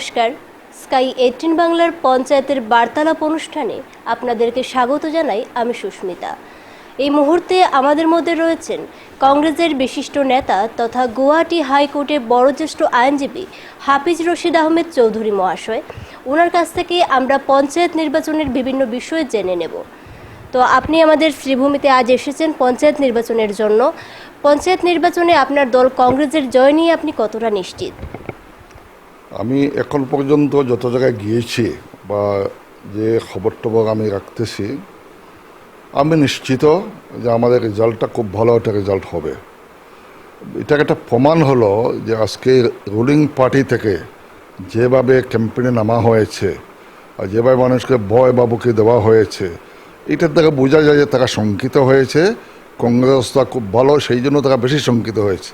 নমস্কার। Sky eighteen বাংলার পঞ্চায়েতের বার্তালাপ অনুষ্ঠানে আপনাদেরকে স্বাগত জানাই আমি সুস্মিতা। এই মুহূর্তে আমাদের মধ্যে রয়েছেন কংগ্রেসের বিশিষ্ট নেতা তথা গুয়াহাটি হাইকোর্টের বড়জ্যেষ্ঠ আইনজীবী হাফিজ রশিদ আহমেদ চৌধুরী মহাশয়। ওনার কাছ থেকে আমরা পঞ্চায়েত নির্বাচনের বিভিন্ন বিষয় জেনে নেব। তো আপনি আমাদের শ্রীভূমিতে আজ এসেছেন পঞ্চায়েত নির্বাচনের জন্য। পঞ্চায়েত নির্বাচনে আপনার দল কংগ্রেসের জয় নিয়ে আপনি কতটা নিশ্চিত? আমি এখন পর্যন্ত যত জায়গায় গিয়েছি বা যে খবর টবর আমি রাখতেছি, আমি নিশ্চিত যে আমাদের রেজাল্টটা খুব ভালো একটা রেজাল্ট হবে। এটাকে একটা প্রমাণ হলো যে আজকে রুলিং পার্টি থেকে যেভাবে ক্যাম্পেইনে নামা হয়েছে আর যেভাবে মানুষকে ভয় বাবুকে দেওয়া হয়েছে, এটার দ্বারা বোঝা যায় যে তারা শঙ্কিত হয়েছে, কংগ্রেসটা খুব ভালো, সেই জন্য তারা বেশি শঙ্কিত হয়েছে।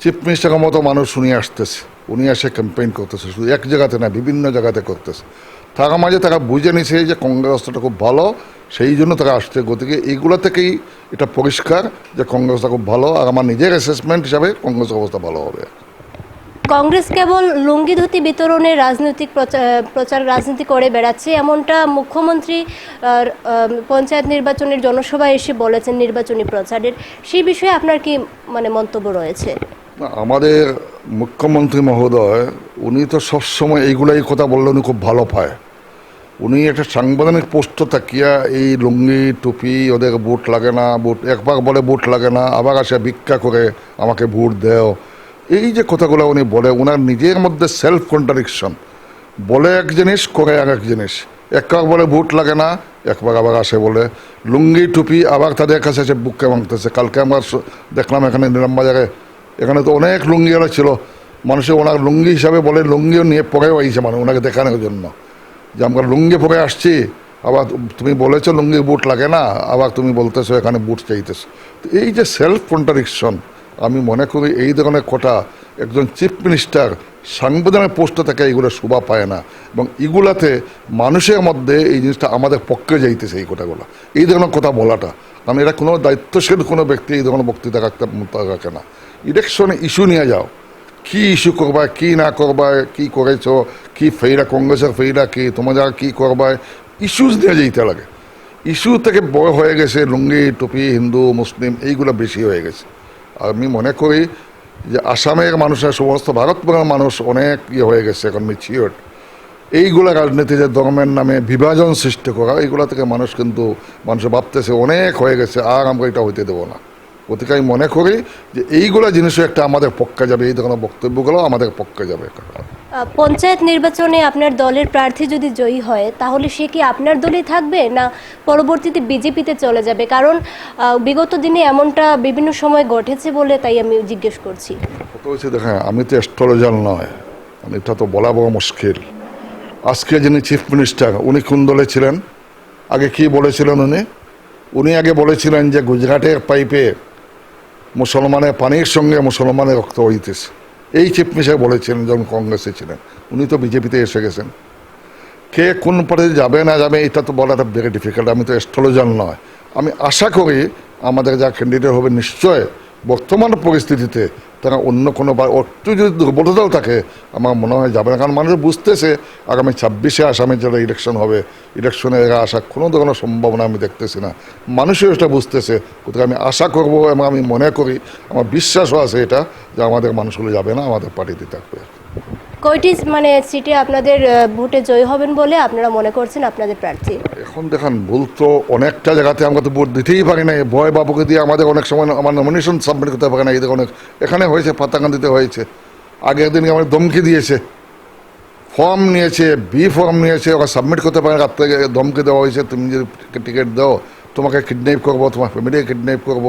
চিফ মিনিস্টারের মতো মানুষ শুনিয়ে আসতেছে। উনি এসে ক্যাম্পেইন করতেছে, শুধু এক জায়গাতে না, বিভিন্ন জায়গাতে করতেছে। তার মাঝে তারা বুঝে নিছে যে কংগ্রেস কংগ্রেসটা খুব ভালো, সেই জন্য তারা আসছে। গতিকে এইগুলো থেকেই এটা পরিষ্কার যে কংগ্রেসটা খুব ভালো, আর আমার নিজের অ্যাসেসমেন্ট হিসাবে কংগ্রেস অবস্থা ভালো হবে। কংগ্রেস কেবল লুঙ্গি ধুতি বিতরণে রাজনৈতিক প্রচার রাজনীতি করে বেড়াচ্ছে, এমনটা মুখ্যমন্ত্রী পঞ্চায়েত নির্বাচনের জনসভায় এসে বলেছেন নির্বাচনী প্রচারের। সেই বিষয়ে আপনার কি মানে মন্তব্য রয়েছে? আমাদের মুখ্যমন্ত্রী মহোদয়, উনি তো সবসময় এইগুলাই কথা বললে উনি খুব ভালো পায়। উনি একটা সাংবিধানিক পোস্ট থাকিয়া এই লুঙ্গি, টুপি, ওদের বুট লাগে না, বুট, একবার বলে বুট লাগে না, আবার আসে ভিক্ষা করে আমাকে ভোট দেও। এই যে কথাগুলো উনি বলে ওনার নিজের মধ্যে সেলফ কন্ট্রাডিকশন বলে এক জিনিস, করে আর এক জিনিস। একবার বলে বুট লাগে না, একবার আবার আসে বলে। লুঙ্গি, টুপি আবার তাদের কাছে এসে বুককে মাংতেছে কালকে আমরা দেখলাম এখানে নিলাম বাজারে এখানে তো অনেক লুঙ্গিওয়ালা ছিল। মানুষের ওনার লুঙ্গি হিসাবে বলে, লুঙ্গিও নিয়ে পরেও আইছে মানে ওনাকে দেখানোর জন্য। যে আমরা লুঙ্গি পরে আসছি, আবার তুমি বলেছ লুঙ্গি বুট লাগে না, আবার তুমি বলতেছো এখানে বুট চাইতেছো। তো এই যে সেলফ কন্ট্রাডিকশন আমি মনে করি এই ধরনের কথা একজন চিফ মিনিস্টার সাংবিধানিক পোস্ট থেকে এইগুলো শোভা পায় না। এবং এগুলাতে মানুষের মধ্যে এই জিনিসটা আমাদের পক্ষে যাইতেছে এই কথাগুলো। এই ধরনের কথা বলাটা। কারণ এটা কোনো দায়িত্বশীল কোনো ব্যক্তি এই ধরনের বক্তৃতা রাখতে রাখে না। ইলেকশনে ইস্যু নিয়ে যাও। কি ইস্যু করবা, কি না করবা, কি করেছ, কি ফেইরা কংগ্রেসের ফেইরা কি তোমাদের কি করবা ইস্যুজ নিয়ে যেতে লাগে। ইস্যু থেকে বড় হয়ে গেছে লুঙ্গি, টুপি, হিন্দু, মুসলিম, এইগুলো বেশি হয়ে গেছে। আর আমি মনে করি যে আসামের মানুষের, সমস্ত ভারতবর্ষের মানুষ অনেক ইয়ে হয়ে গেছে, এখন মিছিয়র এইগুলা রাজনীতিতে ধর্মের নামে বিভাজন সৃষ্টি করা, এইগুলা থেকে মানুষ কিন্তু, মানুষ ভাবতেছে অনেক হয়ে গেছে, আর আমরা এটা হইতে দেবো না। গতিকে আমি মনে করি যে এইগুলো জিনিসও একটা আমাদের পক্ষে যাবে এই ধরনের বক্তব্যগুলো আমাদের পক্ষে যাবে। পঞ্চায়েত নির্বাচনে আপনার দলের প্রার্থী যদি জয়ী হয় তাহলে সে কি আপনার দলেই থাকবে না পরবর্তীতে বিজেপিতে চলে যাবে? কারণ বিগত দিনে এমনটা বিভিন্ন সময় ঘটেছে বলে তাই আমি জিজ্ঞেস করছি। হয়েছে দেখেন আমি তো অ্যাস্ট্রোলজার নয় মানে এটা তো বলা বড় মুশকিল। আজকে যিনি চিফ মিনিস্টার উনি কোন দলে ছিলেন? আগে কি বলেছিলেন উনি? উনি আগে বলেছিলেন যে গুজরাটের পাইপে মুসলমানের পানির সঙ্গে মুসলমানের রক্ত হইতেছে এই চিফ মিনিস্টার বলেছিলেন যখন কংগ্রেসে ছিলেন। উনি তো বিজেপিতে এসে গেছেন। কে কোন পথে যাবে না যাবে, এটা তো বলাটা ভেরি ডিফিকাল্ট আমি তো অ্যাস্ট্রোলজার নয়। আমি আশা করি আমাদের যা ক্যান্ডিডেট হবে নিশ্চয় বর্তমান পরিস্থিতিতে তারা অন্য কোনো বা একটু যদি দুর্বলতাও থাকে, আমার মনে হয় যাবে না। কারণ মানুষ বুঝতেছে আগামী ছাব্বিশে আসামে যারা ইলেকশন হবে ইলেকশনে এরা আসা কোনো ধরনের সম্ভাবনা আমি দেখতেছি না। মানুষও এটা বুঝতেছে। কোথায় আমি আশা করব এবং আমি মনে করি, আমার বিশ্বাসও আছে এটা যে আমাদের মানুষগুলো যাবে না, আমাদের পার্টিতে থাকবে। কয়টি মানে সিটে আপনাদের ভোটে জয়ী হবেন বলে আপনারা মনে করছেন আপনাদের প্রার্থী? এখন দেখেন, ভুল তো অনেকটা জায়গাতে আমরা তো ভোট দিতেই পারি না ভয় বাবুকে দিয়ে আমাদের অনেক সময় আমার নমিনেশন সাবমিট করতে পারে না। এই অনেক এখানে হয়েছে পাতাকান্দিতে হয়েছে। আগের দিনকে আমাদের ধমকি দিয়েছে। ফর্ম নিয়েছে বি ফর্ম নিয়েছে ওরা সাবমিট করতে পারে রাত থেকে ধমকি দেওয়া হয়েছে, তুমি যদি টিকিট দাও, তোমাকে কিডন্যাপ করব, তোমার ফ্যামিলিকে কিডন্যাপ করব।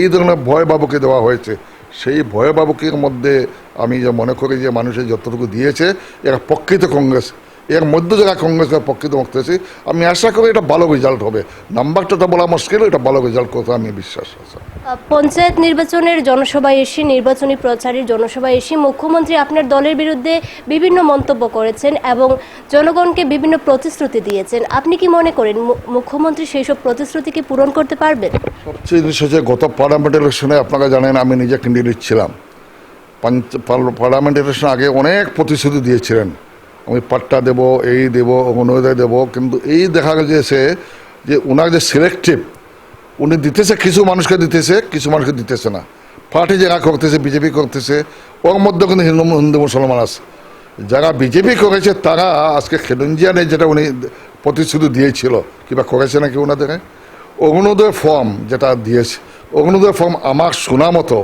এই ধরনের ভয় বাবুকে দেওয়া হয়েছে। সেই ভয়াবকের মধ্যে আমি যে মনে করি যে মানুষের যতটুকু দিয়েছে এরা প্রকৃত কংগ্রেস। এর মধ্যে যারা কংগ্রেসের প্রকৃত মুক্তেছি আমি আশা করি এটা ভালো রেজাল্ট হবে। নাম্বারটা তো বলা মুশকিল এটা ভালো রেজাল্ট করতে আমি বিশ্বাস আছে। পঞ্চায়েত নির্বাচনের জনসভায় এসে নির্বাচনী প্রচারের জনসভায় এসে মুখ্যমন্ত্রী আপনার দলের বিরুদ্ধে বিভিন্ন মন্তব্য করেছেন এবং জনগণকে বিভিন্ন প্রতিশ্রুতি দিয়েছেন। আপনি কি মনে করেন মুখ্যমন্ত্রী সেই সব প্রতিশ্রুতিকে পূরণ করতে পারবেন? সবচেয়ে জিনিস হচ্ছে গত পার্লামেন্ট ইলেকশনে আপনারা জানেন আমি নিজে ক্যান্ডিডেট ছিলাম। পার্লামেন্ট ইলেকশন আগে অনেক প্রতিশ্রুতি দিয়েছিলেন। আমি পাট্টা দেব, এই দেব অগ্নোদয় দেব, কিন্তু এই দেখা গেছে যে ওনার যে সিলেক্টিভ উনি দিতেছে, কিছু মানুষকে দিতেছে, কিছু মানুষকে দিতেছে না। পার্টি যারা করতেছে, বিজেপি করতেছে, ওর মধ্যে কিন্তু হিন্দু হিন্দু মুসলমান আছে। যারা বিজেপি করেছে, তারা আজকে খেলুঞ্জিয়ানে যেটা উনি প্রতিশ্রুতি দিয়েছিল, কিবা করেছে নাকি ওনাদের অগ্নোদয় ফর্ম যেটা দিয়েছে, অগ্নোদয় ফর্ম আমার শোনা মতো,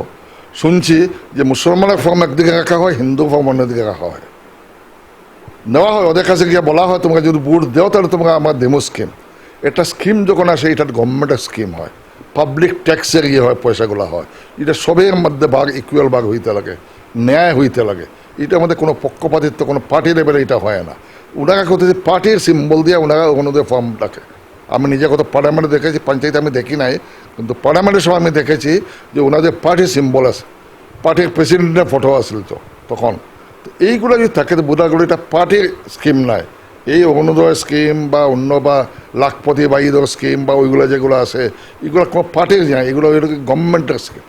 শুনছি যে মুসলমানের ফর্ম একদিকে রাখা হয়, হিন্দু ফর্ম অন্যদিকে রাখা হয়। নেওয়া হয়, ওদের কাছে গিয়ে বলা হয়, তোমাকে যদি বুট দেও, তাহলে তোমাকে আমার ডেমো স্কিম একটা স্কিম যখন আসে, এটা গভর্নমেন্টের স্কিম হয়। পাবলিক ট্যাক্সের ইয়ে হয়, পয়সাগুলো হয়। এটা সবের মধ্যে ভাগ ইকুয়াল ভাগ হইতে লাগে, ন্যায় হইতে লাগে। এটা মধ্যে কোনো পক্ষপাতিত্ব, কোনো পার্টি লেভেলে এটা হয় না। ওনারা করতেছে পার্টির সিম্বল দিয়ে ওনারা ওনাদের ফর্ম রাখে। আমি নিজে কত পার্লামেন্টে দেখেছি, পঞ্চায়েতে আমি দেখি নাই, কিন্তু পার্লামেন্টের সময় আমি দেখেছি যে ওনাদের পার্টির সিম্বল আছে পার্টির প্রেসিডেন্টের ফটো আসছিল তো, তখন। এইগুলো যদি থাকে, তো বোঝাগুলো এটা পার্টির স্কিম নয় এই অরুণোদয় স্কিম বা অন্য বা লাখপতি বা ঈদর স্কিম বা ওইগুলো যেগুলো আছে, এগুলো কোনো পার্টির নয় এগুলো গভর্নমেন্টের স্কিম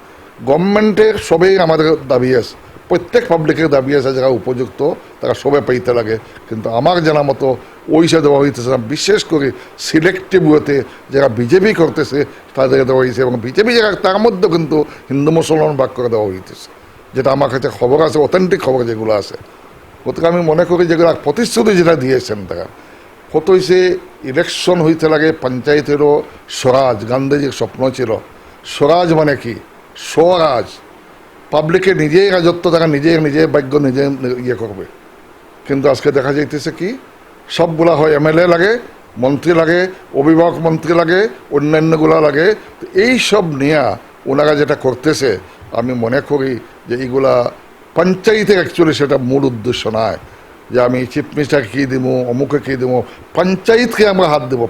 গভর্নমেন্টের সবেই আমাদের দাবি আছে। প্রত্যেক পাবলিকের দাবি আছে, যারা উপযুক্ত, তারা সবে পাইতে লাগে। কিন্তু আমার জানা মতো ওইসা দেওয়া হইতেছে না। বিশেষ করে সিলেক্টিভ যারা বিজেপি করতেছে, তাদের দেওয়া হয়েছে এবং বিজেপি যারা, তার মধ্যে কিন্তু হিন্দু মুসলমান ভাগ করে দেওয়া হইতেছে। যেটা আমার কাছে খবর আছে অথেন্টিক খবর যেগুলো আছে। গতকাল আমি মনে করি যেগুলো প্রতিশ্রুতি যেটা দিয়েছেন তারা। কত হয়েছে ইলেকশন হইতে লাগে পঞ্চায়েতেরও স্বরাজ, গান্ধীজির স্বপ্ন ছিল। স্বরাজ মানে কি? স্বরাজ। পাবলিকে নিজেই রাজত্ব, তারা নিজে নিজে ভাগ্য নিজে ইয়ে করবে। কিন্তু আজকে দেখা যাইতেছে কি? সবগুলা হয় এমএলএ লাগে, মন্ত্রী লাগে, অভিভাবক মন্ত্রী লাগে, অন্যান্যগুলা লাগে। এই সব নিয়ে ওনারা যেটা করতেছে আমি মনে করি যে এইগুলা পঞ্চায়েতের অ্যাকচুয়ালি সেটা মূল উদ্দেশ্য নয়। যে আমি চিফ মিনিস্টারকে কী দিব অমুকে কী দিব, পঞ্চায়েতকে আমরা হাত দেবো।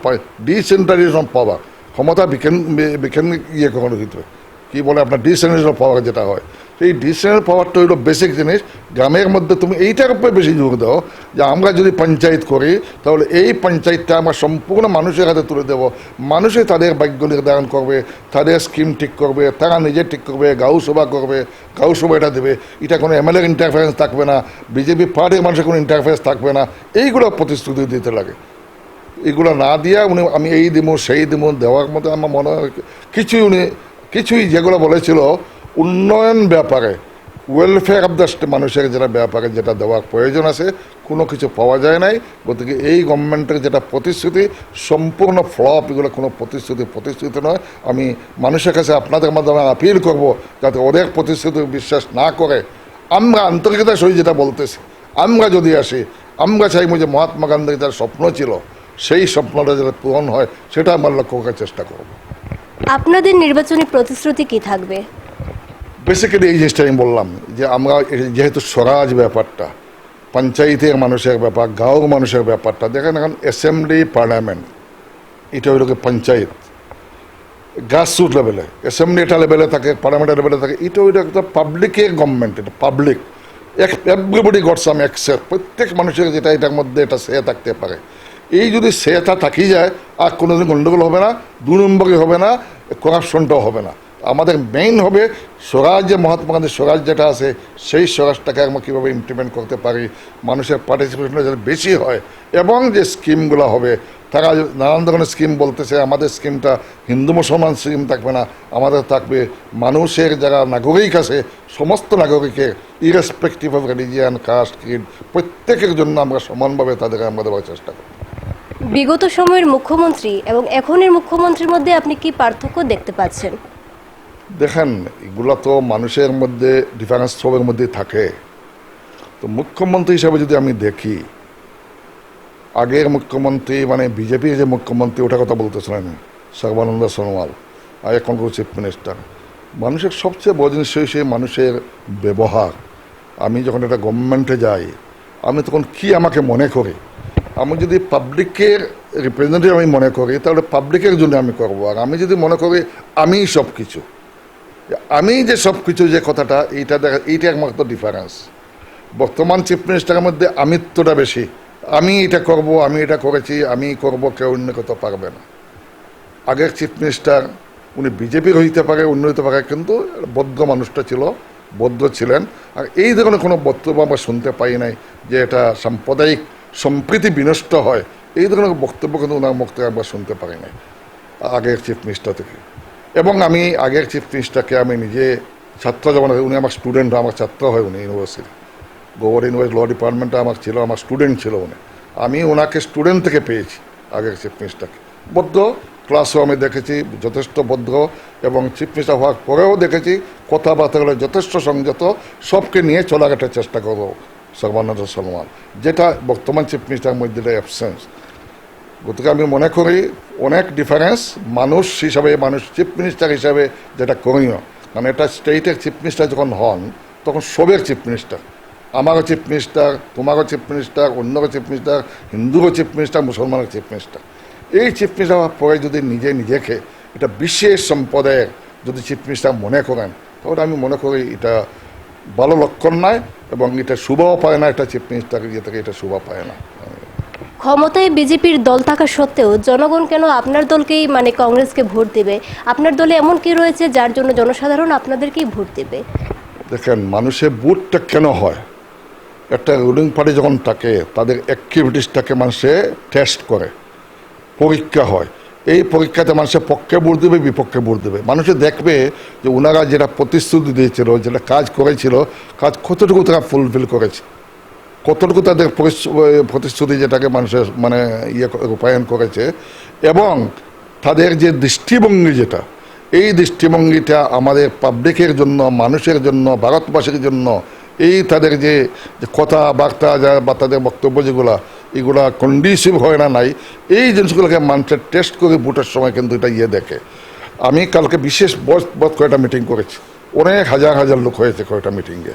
ডিসেন্ট্রালাইজেশন পাওয়ার ক্ষমতা বিকেন বিকেন ইয়ে কখনো কিন্তু কী বলে আপনার? ডিসেন্ট্রালাইজেশন পাওয়ার যেটা হয়। সেই ডিসেন্ট্রাল পাওয়ারটা হলো বেসিক জিনিস। গ্রামের মধ্যে তুমি এইটার উপরে বেশি জোর দাও, যে আমরা যদি পঞ্চায়েত করি, তাহলে এই পঞ্চায়েতটা আমরা সম্পূর্ণ মানুষের হাতে তুলে দেবো। মানুষে তাদের ভাগ্য নির্ধারণ করবে, তাদের স্কিম ঠিক করবে, তারা নিজে ঠিক করবে, গাঁও সভা করবে, গাঁও সভা এটা দেবে। এটা কোনো এমএলএর ইন্টারফারেন্স থাকবে না বিজেপি পার্টির মানুষের কোনো ইন্টারফারেন্স থাকবে না। এইগুলো প্রতিশ্রুতি দিতে লাগে। এগুলো না দিয়া উনি, আমি এই দিব সেই দিব দেওয়ার মতো আমার মনে হয় কিছুই উনি, কিছুই যেগুলো বলেছিল উন্নয়ন ব্যাপারে ওয়েলফেয়ার অফ দ্য মানুষের যেটা ব্যাপারে যেটা দেওয়ার প্রয়োজন আছে, কোনো কিছু পাওয়া যায় নাই। গতিকে এই গভর্নমেন্টের যেটা প্রতিশ্রুতি, সম্পূর্ণ ফ্লপ এগুলো কোনো প্রতিশ্রুতি প্রতিশ্রুতি নয়। আমি মানুষের কাছে আপনাদের মাধ্যমে আপিল করব যাতে ওদের প্রতিশ্রুতি বিশ্বাস না করে। আমরা আন্তরিকতার সহিত যেটা বলতেছি, আমরা যদি আসি, আমরা চাইব যে মহাত্মা গান্ধীর যার স্বপ্ন ছিল, সেই স্বপ্নটা যেটা পূরণ হয়, সেটা আমরা লক্ষ্য করার চেষ্টা করব। আপনাদের নির্বাচনী প্রতিশ্রুতি কি থাকবে? বেসিক্যালি এই জিনিসটা আমি বললাম যে আমরা যেহেতু স্বরাজ ব্যাপারটা, পঞ্চায়েতের মানুষের ব্যাপার, গাঁওর মানুষের ব্যাপারটা, দেখেন এখন অ্যাসেম্বলি পার্লামেন্ট এটা হইল পঞ্চায়েত। গ্রাসরুট লেভেলে অ্যাসেম্বলি এটা লেভেলে থাকে পার্লামেন্টের লেভেলে থাকে, এটা হইল একটা পাবলিকের গভর্নমেন্ট এটা public everybody got some access প্রত্যেক মানুষের যেটা এটার মধ্যে এটা সে থাকতে পারে। এই যদি সেটা থাকি যায়, আর কোনোদিন গণ্ডগোল হবে না, দু নম্বরই হবে না করাপশনটাও হবে না। আমাদের মেইন হবে স্বরাজ যে মহাত্মা গান্ধীর স্বরাজ যেটা আছে, সেই স্বরাজটাকে আমরা কীভাবে ইমপ্লিমেন্ট করতে পারি, মানুষের পার্টিসিপেশনটা যাতে বেশি হয়, এবং যে স্কিমগুলো হবে, তারা নানান ধরনের স্কিম বলতেছে, আমাদের স্কিমটা হিন্দু মুসলমান স্কিম থাকবে না, আমাদের থাকবে মানুষের যারা নাগরিক আছে, সমস্ত নাগরিকের irrespective of religion caste creed প্রত্যেকের জন্য আমরা সমানভাবে তাদেরকে আমরা দেওয়ার চেষ্টা করি বিগত সময়ের মুখ্যমন্ত্রী এবং এখনের মুখ্যমন্ত্রীর মধ্যে আপনি কি পার্থক্য দেখতে পাচ্ছেন? দেখেন, এগুলো তো মানুষের মধ্যে ডিফারেন্স সবের মধ্যে থাকে। তো মুখ্যমন্ত্রী হিসাবে যদি আমি দেখি, আগের মুখ্যমন্ত্রী মানে বিজেপির যে মুখ্যমন্ত্রী ওটা কথা বলতেছিলেন সর্বানন্দ সোনোয়াল আর এখনকার চিফ মিনিস্টার মানুষের সবচেয়ে বড় জিনিস হচ্ছে মানুষের ব্যবহার। আমি যখন একটা গভর্নমেন্টে যাই, আমি তখন কি আমাকে মনে করি? আমি যদি পাবলিকের রিপ্রেজেন্টেটিভ আমি মনে করি, তাহলে পাবলিকের জন্য আমি করব। আর আমি যদি মনে করি আমি সব কিছু আমি যে সব কিছু যে কথাটা, এইটা দেখা এইটা একমাত্র ডিফারেন্স বর্তমান চিফ মিনিস্টারের মধ্যে আমিত্বটা বেশি। আমি এটা করব, আমি এটা করেছি, আমি করব, কেউ অন্য করতে পারবে না। আগের চিফ মিনিস্টার উনি বিজেপির হইতে পারে, অন্য হইতে পারে, কিন্তু বদ্ধ মানুষটা ছিল, বদ্ধ ছিলেন। আর এই ধরনের কোনো বক্তব্য আমরা শুনতে পাই নাই যে এটা সাম্প্রদায়িক সম্প্রীতি বিনষ্ট হয়। এই ধরনের বক্তব্য কিন্তু ওনার মুখ থেকে আমরা শুনতে পারি নাই, আগের চিফ মিনিস্টার থেকে। এবং আমি আগের চিফ মিনিস্টারকে আমি নিজে ছাত্র যেমন উনি আমার স্টুডেন্ট আমার ছাত্র হয় উনি ইউনিভার্সিটি গোবর ইউনিভার্সিটি ল ডিপার্টমেন্টে আমার ছিল, আমার স্টুডেন্ট ছিল উনি। আমি ওনাকে স্টুডেন্ট থেকে পেয়েছি আগের চিফ মিনিস্টারকে বদ্ধ ক্লাসও আমি দেখেছি, যথেষ্ট বদ্ধ এবং চিফ মিনিস্টার হওয়ার পরেও দেখেছি, কথাবার্তাগুলো যথেষ্ট সংযত, সবকে নিয়ে একটা চেষ্টা করব সর্বানন্দ সলমান যেটা বর্তমান চিফ মিনিস্টারের মধ্যে অ্যাবসেন্স গতিকে আমি মনে করি অনেক ডিফারেন্স মানুষ হিসাবে, মানুষ চিফ মিনিস্টার হিসাবে যেটা করণীয়। কারণ এটা স্টেটের চিফ মিনিস্টার যখন হন, তখন সবের চিফ মিনিস্টার আমারও চিফ মিনিস্টার তোমারও চিফ মিনিস্টার অন্যরও চিফ মিনিস্টার হিন্দুরও চিফ মিনিস্টার মুসলমানের চিফ মিনিস্টার এই চিফ মিনিস্টার পরে যদি নিজে নিজেকে এটা বিশেষ সম্প্রদায়ের যদি চিফ মিনিস্টার মনে করেন, তাহলে আমি মনে করি এটা ভালো লক্ষণ নয় এবং এটা শুভও পায় না একটা চিফ মিনিস্টার ইয়ে থেকে এটা শুভ পায় না। ক্ষমতায় বিজেপির দল থাকা সত্ত্বেও জনগণ কেন আপনার দলকেই মানে কংগ্রেসকে ভোট দেবে? আপনার দলে এমন কি রয়েছে যার জন্য জনসাধারণ আপনাদেরকেই ভোট দেবে? দেখেন, মানুষের বুটটা কেন হয়? একটা রুলিং পার্টি যখন থাকে, তাদের অ্যাক্টিভিটিসটাকে মানুষে টেস্ট করে, পরীক্ষা হয়। এই পরীক্ষাতে মানুষের পক্ষে ভোট দেবে, বিপক্ষে ভোট দেবে। মানুষে দেখবে যে ওনারা যেটা প্রতিশ্রুতি দিয়েছিল, যেটা কাজ করেছিল, কাজ কতটুকু তারা ফুলফিল করেছে। কতটুকু তাদের প্রতিশ্রুতি যেটাকে মানুষের মানে ইয়ে রূপায়ণ করেছে এবং তাদের যে দৃষ্টিভঙ্গি যেটা, এই দৃষ্টিভঙ্গিটা আমাদের পাবলিকের জন্য, মানুষের জন্য, ভারতবাসীর জন্য, এই তাদের যে কথাবার্তা যা বা তাদের বক্তব্য যেগুলা, এগুলা কন্ডিসিভ হয় না নাই, এই জিনিসগুলোকে মানুষের টেস্ট করে ভোটের সময় কিন্তু এটা ইয়ে দেখে। আমি কালকে বিশেষ বস কয়েকটা মিটিং করেছি, অনেক হাজার হাজার লোক হয়েছে কয়েকটা মিটিংয়ে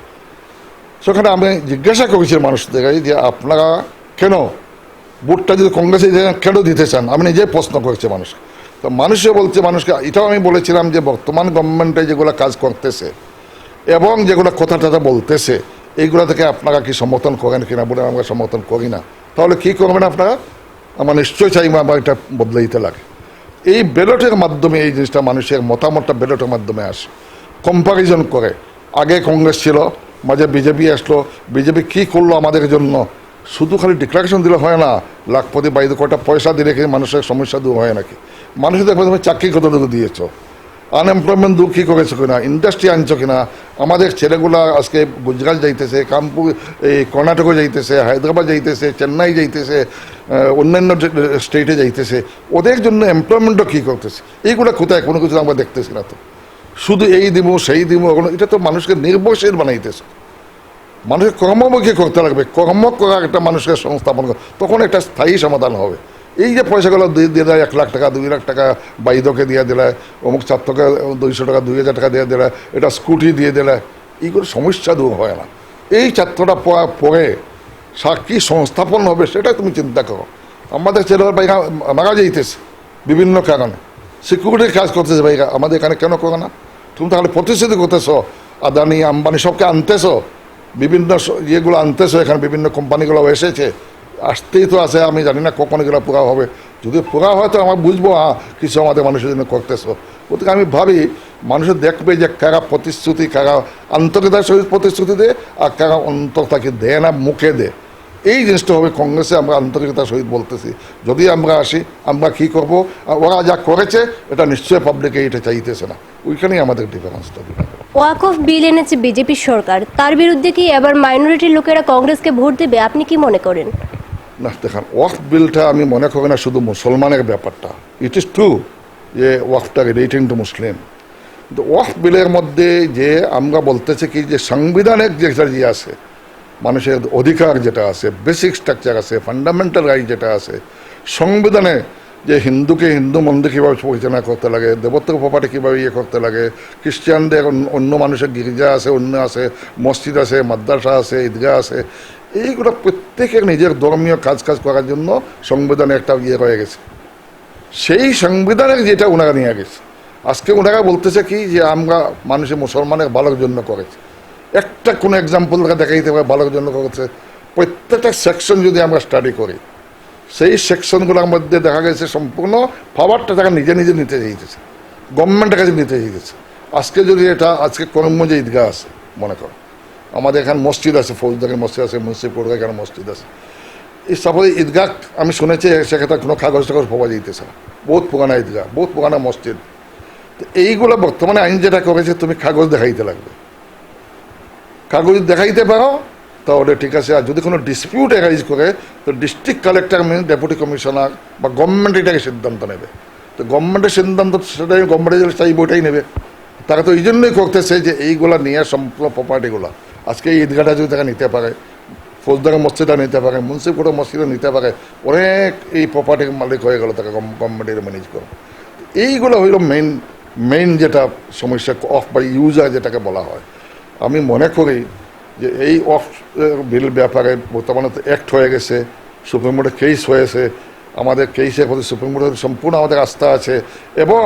সেখানে আমি জিজ্ঞাসা করেছি মানুষদের যে আপনারা কেন ভোটটা যদি কংগ্রেসে কেন দিতে চান? আমি নিজে প্রশ্ন করেছি মানুষকে। তো মানুষে বলছে, মানুষকে এটাও আমি বলেছিলাম যে বর্তমান গভর্নমেন্টে যেগুলো কাজ করতেছে এবং যেগুলো কথা টথা বলতেছে, এইগুলো থেকে আপনারা কি সমর্থন করেন কিনা বলে আমরা সমর্থন করি না। তাহলে কি করবেন আপনারা? আমার নিশ্চয়ই চাইব আমার এটা বদলে দিতে লাগে। এই ব্যালটের মাধ্যমে এই জিনিসটা মানুষের মতামতটা ব্যালটের মাধ্যমে আসে। কম্পারিজন করে। আগে কংগ্রেস ছিল, মাঝে বিজেপি আসলো, বিজেপি কি করল আমাদের জন্য? শুধু খালি ডিক্লারেশন দিলে হয় না, লাখপতি বাইরে কটা পয়সা দিলে কি মানুষের সমস্যা দূর হয় নাকি? মানুষের দেখবে তুমি চাকরি কতটুকু দিয়েছ? আনএমপ্লয়মেন্ট দূর কী করেছ কিনা? ইন্ডাস্ট্রি আনছো কিনা? আমাদের ছেলেগুলা আজকে গুজরাট যাইতেছে, কানপুর, এই কর্ণাটকে যাইতেছে, হায়দ্রাবাদ যাইতেছে, চেন্নাই যাইতেছে অন্যান্য স্টেটে যাইতেছে। ওদের জন্য এমপ্লয়মেন্টও কী করতেছে? এইগুলো কোথায়? কোনো কিছু আমরা দেখতেছি না তো। শুধু এই দিব, সেই দিব ওগুলো এটা তো মানুষকে নির্ভরশীল বানাইতেছে। মানুষের কর্মমুখী করতে লাগবে। কর্ম করা একটা মানুষকে সংস্থাপন করে তখন একটা স্থায়ী সমাধান হবে। এই যে পয়সাগুলো দিয়ে দিয়ে এক লাখ টাকা, দুই লাখ টাকা বাইদকে দিয়ে দিলে, অমুক ছাত্রকে দুইশো টাকা, দুই হাজার টাকা দিয়ে দিলে, এটা স্কুটি দিয়ে দিলে, এইগুলো সমস্যা দূর হয় না। এই ছাত্রটা পড়ার পরে সা কী সংস্থাপন হবে সেটা তুমি চিন্তা করো। আমাদের ছেলেরা মারা যাইতেছে বিভিন্ন কারণে। সিকিউরিটির কাজ করতেছে ভাইরা আমাদের এখানে কেন করো না? তুমি তাহলে প্রতিশ্রুতি করতেছো, আদানি, আম্বানি সবকে আনতেছো? বিভিন্ন ইয়েগুলো আনতেছো, এখানে বিভিন্ন কোম্পানিগুলো এসেছে। আসতেই তো আছে, আমি জানি না কখন এগুলো পুরা হবে। যদি পুরা হয় তো আমার বুঝব হ্যাঁ কিছু আমাদের মানুষের জন্য করতেছো। ওদিকে আমি ভাবি মানুষের দেখবে যে কারা প্রতিশ্রুতি, কারা আন্তর্জাতিক সহিত প্রতিশ্রুতি দেয়, আর কারা অন্তর তাকে দেয় না, মুখে দেয়। এই জিনিসটা হবে কংগ্রেসে আমরা আন্তরিকতার সহিত বলতেছি। যদি আমরা আসি আমরা কি করব? আর ওরা যা করেছে এটা নিশ্চয়ই পাবলিকে এটা চাইতেছে না। ওইখানেই আমাদের ডিফারেন্সটা ওয়াকফ বিল এনেছে বিজেপি সরকার। তার বিরুদ্ধে কি এবার মাইনরিটির লোকেরা কংগ্রেসকে ভোট দেবে? আপনি কি মনে করেন? না দেখেন ওয়াকফ বিলটা আমি মনে করি না শুধু মুসলমানের ব্যাপারটা। ইট ইজ ট্রু যে ওয়াকফটা রিলেটিং টু মুসলিম কিন্তু ওয়াকফ বিলের মধ্যে যে আমরা বলতেছি কি যে সাংবিধানিক যে আছে মানুষের অধিকার যেটা আছে বেসিক স্ট্রাকচার আছে ফান্ডামেন্টাল রাইট যেটা আছে, সংবিধানে যে হিন্দুকে হিন্দু মন্দির কীভাবে পরিচালনা করতে লাগে, দেবত্ব প্রপার্টি কীভাবে ইয়ে করতে লাগে, খ্রিস্টানদের অন্য- মানুষের গির্জা আছে, অন্য আছে, মসজিদ আছে, মাদ্রাসা আছে, ঈদগাহ আছে, এইগুলো প্রত্যেকের নিজের ধর্মীয় কাজ কাজ করার জন্য সংবিধানে একটা ইয়ে রয়ে গেছে। সেই সংবিধানের যেটা ওনারা নিয়ে গেছে। আজকে ওনারা বলতেছে কি যে আমরা মানুষের মুসলমানের ভালোর জন্য করেছি। একটা কোনো এক্সাম্পল দেখাইতে পারে ভালোর জন্য করেছে প্রত্যেকটা সেকশন যদি আমরা স্টাডি করি, সেই সেকশনগুলোর মধ্যে দেখা গেছে সম্পূর্ণ পাওয়ারটা তারা নিজে নিজে নিতে চাইতেছে। গভর্নমেন্টের কাছে নিতে চাইতেছে। আজকে যদি এটা আজকে কর্ম যে ঈদগাহ আছে, মনে করো। আমাদের এখানে মসজিদ আছে, ফৌজদারি মসজিদ আছে মুন্সিপ কোর্ট এখানে মসজিদ আছে। এই সাপোজ ঈদগাহ আমি শুনেছি সেক্ষেত্রে কোনো কাগজ টাগজ পাওয়া যাইতেছে না। বহুত পুরানা ঈদগাহ, বহুত পুরানা মসজিদ। তো এইগুলো বর্তমানে আইন যেটা করেছে, তুমি কাগজ দেখাইতে লাগবে। কাগজ দেখাইতে পারো, তাহলে ঠিক আছে। আর যদি কোনো ডিসপিউট অ্যারাইজ করে, তো district collector mean deputy commissioner বা গভর্নমেন্ট এটাকে সিদ্ধান্ত নেবে। তো গভর্নমেন্টের সিদ্ধান্ত সেটাই গভর্নমেন্টের চাইবে ওটাই নেবে। তারা তো এই জন্যই করতেছে যে এইগুলা নিয়ে সম্পূর্ণ প্রপার্টিগুলো আজকে এই যদি তারা নিতে পারে, ফৌজদারি মসজিদটা নিতে পারে মুন্সিপ কোর্টের মসজিদও নিতে পারে, অনেক এই প্রপার্টির মালিক হয়ে গেল তাকে গভর্নমেন্টের ম্যানেজ করে। এইগুলো হইল মেইন মেইন যেটা সমস্যা অফ বা ইউজার যেটাকে বলা হয়। আমি মনে করি যে এই অফ বিল ব্যাপারে বর্তমানে তো অ্যাক্ট হয়ে গেছে, সুপ্রিম কোর্টে কেস হয়েছে, আমাদের কেসের প্রতি সুপ্রিম কোর্টের সম্পূর্ণ আমাদের আস্থা আছে এবং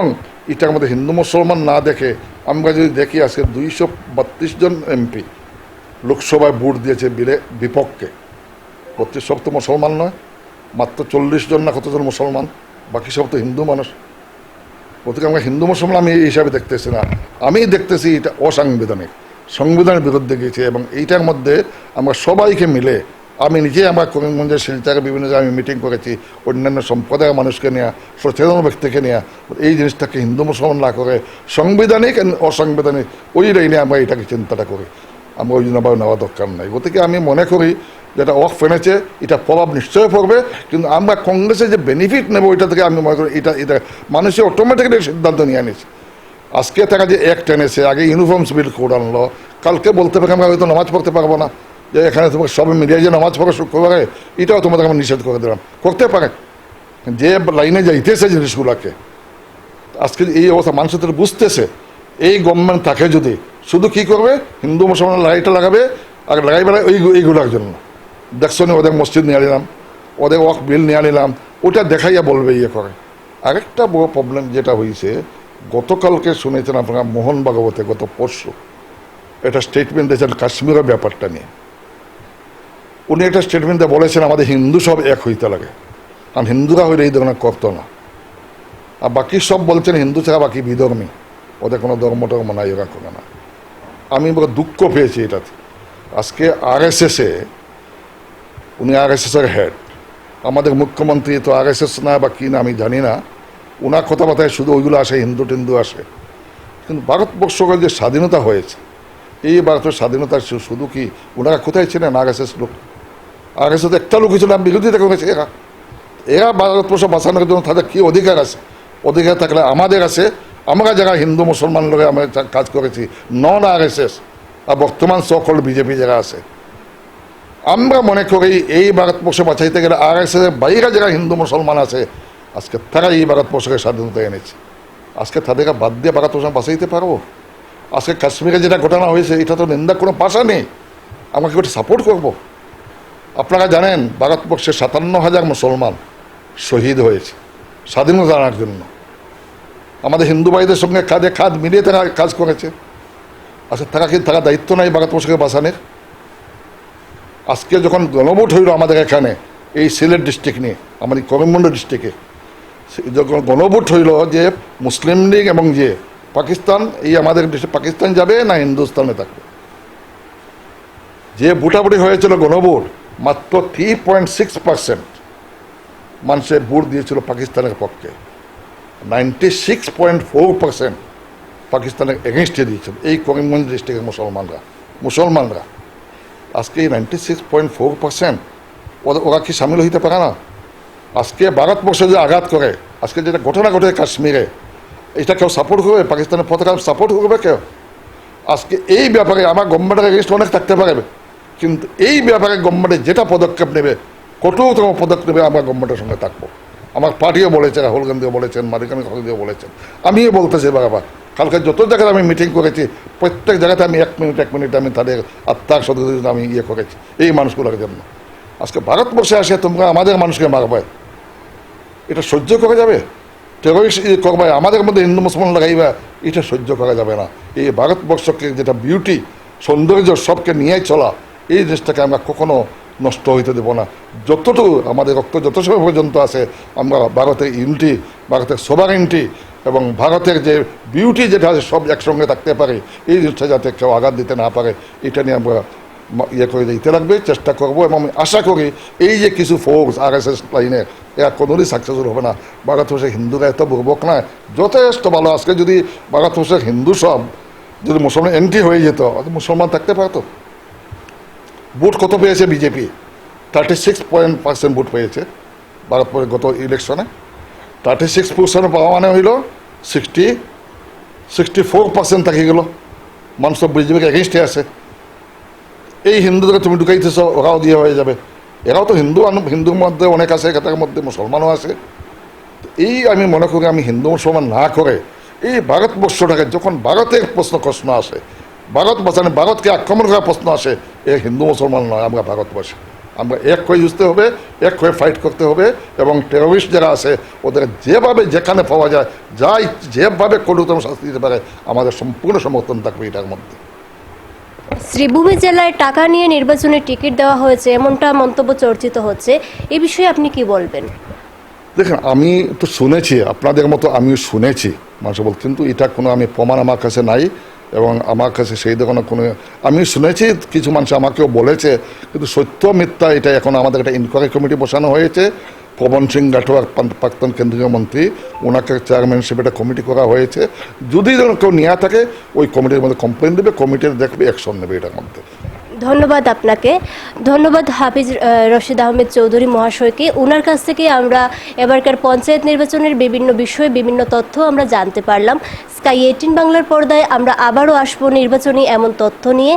এটার মধ্যে হিন্দু মুসলমান না দেখে আমরা যদি দেখি আজকে দুইশো বত্রিশ জন এমপি লোকসভায় ভোট দিয়েছে বিলে, বিপক্ষে। বত্রিশ সব তো মুসলমান নয়, মাত্র চল্লিশ জন না কতজন মুসলমান, বাকি সব তো হিন্দু মানুষ। প্রত্যেকে আমরা হিন্দু মুসলমান আমি এই হিসাবে দেখতেছি না। আমি দেখতেছি এটা অসাংবিধানিক। সংবিধানের বিরুদ্ধে গিয়েছে এবং এইটার মধ্যে আমরা সবাইকে মিলে, আমি নিজে আমার করিমগঞ্জের শিলচারে বিভিন্ন জায়গায় আমি মিটিং করেছি, অন্যান্য সম্প্রদায়ের মানুষকে নেওয়া সচেতন ব্যক্তিকে নেওয়া এই জিনিসটাকে হিন্দু মুসলমান না করে সাংবিধানিক অসাংবিধানিক ওই লাইনে আমরা এটাকে চিন্তাটা করি। আমরা ওই জন্য আবার নেওয়া দরকার নাই। গতিকে আমি মনে করি যেটা অফ ফেনেছে, এটা প্রভাব নিশ্চয়ই পড়বে, কিন্তু আমরা কংগ্রেসের যে বেনিফিট নেব ওইটা থেকে আমি মনে করি এটা এটা মানুষের অটোমেটিক্যালি সিদ্ধান্ত নিয়ে নিচ্ছে আজকে তারা যে অ্যাক্ট এনেছে আগে ইউনিফর্মস বিল কোড আনলো। কালকে বলতে পারে, আমরা হয়তো নামাজ পড়তে পারব না। যে এখানে তোমার সবাই মিলিয়ে যে নামাজ পড়ে শুক্রবারে, এটাও তোমাদের আমি নিষেধ করে দিলাম। করতে পারে। যে লাইনে যাইতেছে জিনিসগুলোকে, আজকে এই অবস্থা মানুষ তো বুঝতেছে, এই গভর্নমেন্ট থাকে যদি, শুধু কি করবে? হিন্দু, মুসলমান লাইটটা লাগাবে, আর লাগাইবে না ওই এইগুলোর জন্য। দেখছ নি, ওদের মসজিদ নিয়ে নিলাম, ওদের ওয়াক বিল নিয়ে নিলাম, ওটা দেখাইয়া বলবে ইয়ে করে। আরেকটা বড় প্রবলেম যেটা হয়েছে গতকালকে শুনেছেন আপনারা মোহন ভাগবতে গত পরশু একটা স্টেটমেন্ট দিয়েছেন কাশ্মীরের ব্যাপারটা নিয়ে। উনি একটা স্টেটমেন্টে বলেছেন, আমাদের হিন্দু সব এক হইতে লাগে। কারণ হিন্দুরা হইলে এই ধরনের করতো না। আর বাকি সব বলছেন হিন্দু ছাড়া বাকি বিধর্মী। ওদের কোনো ধর্ম টর্ম নাই, ওরা করে না। আমি বড় দুঃখ পেয়েছি এটাতে। আজকে আর এস উনি আর এস এসের হেড আমাদের মুখ্যমন্ত্রী তো আর এস এস না বা কী না আমি জানি না। ওনার কথাবার্তায় শুধু ওইগুলো আসে, হিন্দু টিন্দু আসে। কিন্তু ভারতবর্ষের যে স্বাধীনতা হয়েছে, এই ভারতের স্বাধীনতা শুধু কি ওনারা কোথায় ছিলেন? এস লোক এস একটা লোক ছিল বিরোধিতা করেছে এরা। এরা ভারতবর্ষ বাঁচানোর জন্য তাদের কী অধিকার আছে? অধিকার থাকলে আমাদের আছে। আমরা যারা হিন্দু, মুসলমান লোকে আমরা কাজ করেছি, নন আর এস এস আর বর্তমান সকল বিজেপি যারা আছে। আমরা মনে করি এই ভারতবর্ষ বাঁচাইতে গেলে আর এস এর বাইরে যারা হিন্দু, মুসলমান আছে আজকে তারা এই ভারতবর্ষকে স্বাধীনতা এনেছে। আজকে তাদেরকে বাদ দিয়ে ভারতবর্ষ বাঁচাইতে পারব? আজকে কাশ্মীরে যেটা ঘটনা হয়েছে, এটা তো নিন্দা, কোনো ভাষা নেই। আমাকে ওটা সাপোর্ট করব। আপনারা জানেন, ভারতবর্ষে সাতান্ন হাজার মুসলমান শহীদ হয়েছে, স্বাধীনতা আনার জন্য। আমাদের হিন্দু ভাইদের সঙ্গে কাঁধে খাদ মিলিয়ে তারা কাজ করেছে। আচ্ছা তারা কি, তারা দায়িত্ব নাই ভারতবর্ষকে বাঁচানোর? আজকে যখন গণভোট হইল আমাদের এখানে, এই সিলেট ডিস্ট্রিক্ট নিয়ে, আমাদের করিমগঞ্জ ডিস্ট্রিক্টে যখন গণভোট হইল যে মুসলিম লীগ এবং যে পাকিস্তান, এই আমাদের দেশে পাকিস্তান যাবে না হিন্দুস্তানে থাকবে? যে ভোটাভুটি হয়েছিল গণভোট, মাত্র থ্রি পয়েন্ট সিক্স পার্সেন্ট মানুষের ভোট দিয়েছিল পাকিস্তানের পক্ষে। Ninety six point four percent পাকিস্তানের এগেনস্টে দিয়েছিল। এই করিমগঞ্জ ডিস্ট্রিক্টের মুসলমানরা মুসলমানরা। আজকে এই ninety six point four percent ওরা কি সামিল হইতে পারে না? আজকে ভারতবর্ষে যে আঘাত করে, আজকে যেটা ঘটনা ঘটে কাশ্মীরে, এটা কেউ সাপোর্ট করবে? পাকিস্তানের পতাকা সাপোর্ট করবে কেউ? আজকে এই ব্যাপারে আমার গভর্নমেন্টের এগেনস্ট অনেক থাকতে পারে। কিন্তু এই ব্যাপারে গভর্নমেন্টের যেটা পদক্ষেপ নেবে, কঠোরতম পদক্ষেপ নেবে আমরা গভর্নমেন্টের সঙ্গে থাকব। আমার পার্টিও বলেছে রাহুল গান্ধীও বলেছেন মালিকানি খলদিও বলেছেন। আমিও বলতেছি বাবা কালকে যত জায়গায় আমি মিটিং করেছি, প্রত্যেক জায়গাতে আমি এক মিনিট এক মিনিট আমি তাদের আত্মার সদস্য আমি ইয়ে করেছি, এই মানুষগুলোর জন্য। আজকে ভারতবর্ষে আসে তোমরা আমাদের মানুষকে মারবে এটা সহ্য করা যাবে? টেরোরিস্ট করবে আমাদের মধ্যে হিন্দু মুসলমান লাগাইবা, এটা সহ্য করা যাবে না। এই ভারতবর্ষকে যেটা বিউটি সৌন্দর্য সবকে নিয়ে চলা, এই জিনিসটাকে আমরা কখনো নষ্ট হইতে দেবো না। যতটুকু আমাদের রক্ত যত সময় পর্যন্ত আছে, আমরা ভারতের ইউনিটি ভারতের সোভারেন্টি এবং ভারতের যে বিউটি যেটা আছে, সব একসঙ্গে থাকতে পারে। এই জিনিসটা যাতে কেউ আঘাত দিতে না পারে, এটা নিয়ে আমরা ইয়ে করে দিতে লাগবে চেষ্টা করব এবং আমি আশা করি এই যে কিছু ফোর্স আর এস এস লাইনে এরা কোনোদিনই সাকসেসফুল হবে না ভারতবর্ষের হিন্দুরা এত বুর্বক নয় যথেষ্ট ভালো আজকে যদি ভারতবর্ষের হিন্দু সব যদি মুসলমান এন্ট্রি হয়ে যেত মুসলমান থাকতে পারতো ভোট কত পেয়েছে BJP thirty six point percent vote পেয়েছে ভারতবর্ষের গত ইলেকশনে থার্টি সিক্স পার্সেন্ট পাওয়া মানে হইল সিক্সটি সিক্সটি ফোর পার্সেন্ট থাকি গেল মানুষ সব বিজেপির এগেনস্টে আছে এই হিন্দুদের তুমি ঢুকাইতেছ ওরাও দিয়ে হয়ে যাবে। এরাও তো হিন্দু হিন্দুর মধ্যে অনেক আছে এটার মধ্যে মুসলমানও আছে। এই আমি মনে করি আমি হিন্দু মুসলমান না করে, এই ভারতবর্ষটাকে যখন ভারতের প্রশ্ন প্রশ্ন আসে, ভারত বাঁচানো ভারতকে আক্রমণ করার প্রশ্ন আসে, এ হিন্দু মুসলমান নয়, আমরা ভারতবর্ষে আমরা এক হয়ে বুঝতে হবে, এক হয়ে ফাইট করতে হবে, এবং টেরোরিস্ট যারা আছে ওদের যেভাবে যেখানে পাওয়া যায়, যাই যেভাবে কঠোরতম শাস্তি দিতে পারে, আমাদের সম্পূর্ণ সমর্থন থাকবে এটার মধ্যে। শ্রীভূমি জেলায় টাকা নিয়ে নির্বাচনে টিকিট দেওয়া হয়েছে, এমনটা মন্তব্য চর্চিত হচ্ছে। এ বিষয়ে আপনি কি বলবেন? দেখেন, আমি তো শুনেছি, আপনাদের মতো আমিও শুনেছি, মানুষ বল কিন্তু এটা কোনো আমি প্রমাণ আমার কাছে নাই এবং আমার কাছে সেই ধরনের কোনো আমি শুনেছি, কিছু মানুষ আমাকেও বলেছে, কিন্তু সত্য মিথ্যা এটা এখন আমাদের একটা ইনকোয়ারি কমিটি বসানো হয়েছে। পবন সিং রাঠোয়ার প্রাক্তন কেন্দ্রীয় মন্ত্রী ওনাকে চেয়ারম্যানশিপ একটা কমিটি করা হয়েছে। যদি যেন কেউ নেওয়া থাকে, ওই কমিটির মধ্যে কমপ্লেন দেবে কমিটির দেখবে অ্যাকশন নেবে এটার মধ্যে। ধন্যবাদ আপনাকে। ধন্যবাদ হাফিজ রশিদ আহমেদ চৌধুরী মহাশয়কে। ওনার কাছ থেকে আমরা এবারকার পঞ্চায়েত নির্বাচনের বিভিন্ন বিষয়ে, বিভিন্ন তথ্য আমরা জানতে পারলাম। স্কাই এইটিন বাংলার পর্দায় আমরা আবারও আসব নির্বাচনী এমন তথ্য নিয়ে।